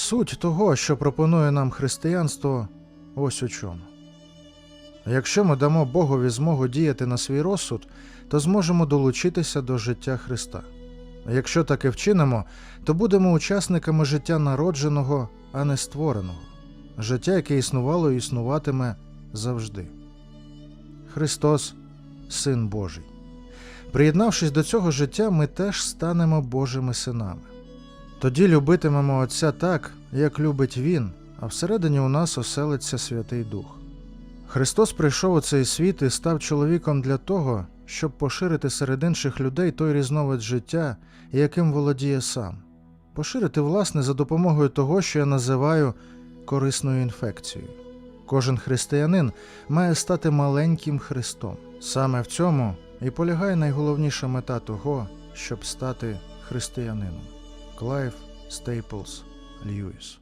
Суть того, що пропонує нам християнство, ось у чому. Якщо ми дамо Богові змогу діяти на свій розсуд, то зможемо долучитися до життя Христа. Якщо таки вчинимо, то будемо учасниками життя народженого, а не створеного, життя, яке існувало і існуватиме завжди. Христос Син Божий. Приєднавшись до цього життя, ми теж станемо Божими синами. Тоді любитимемо Отця так, як любить Він, а всередині у нас оселиться Святий Дух. Христос прийшов у цей світ і став чоловіком для того, щоб поширити серед інших людей той різновид життя, яким володіє сам, поширити власне за допомогою того, що я називаю корисною інфекцією. Кожен християнин має стати маленьким Христом. Саме в цьому і полягає найголовніша мета того, щоб стати християнином. Клайв Стейплс Льюіс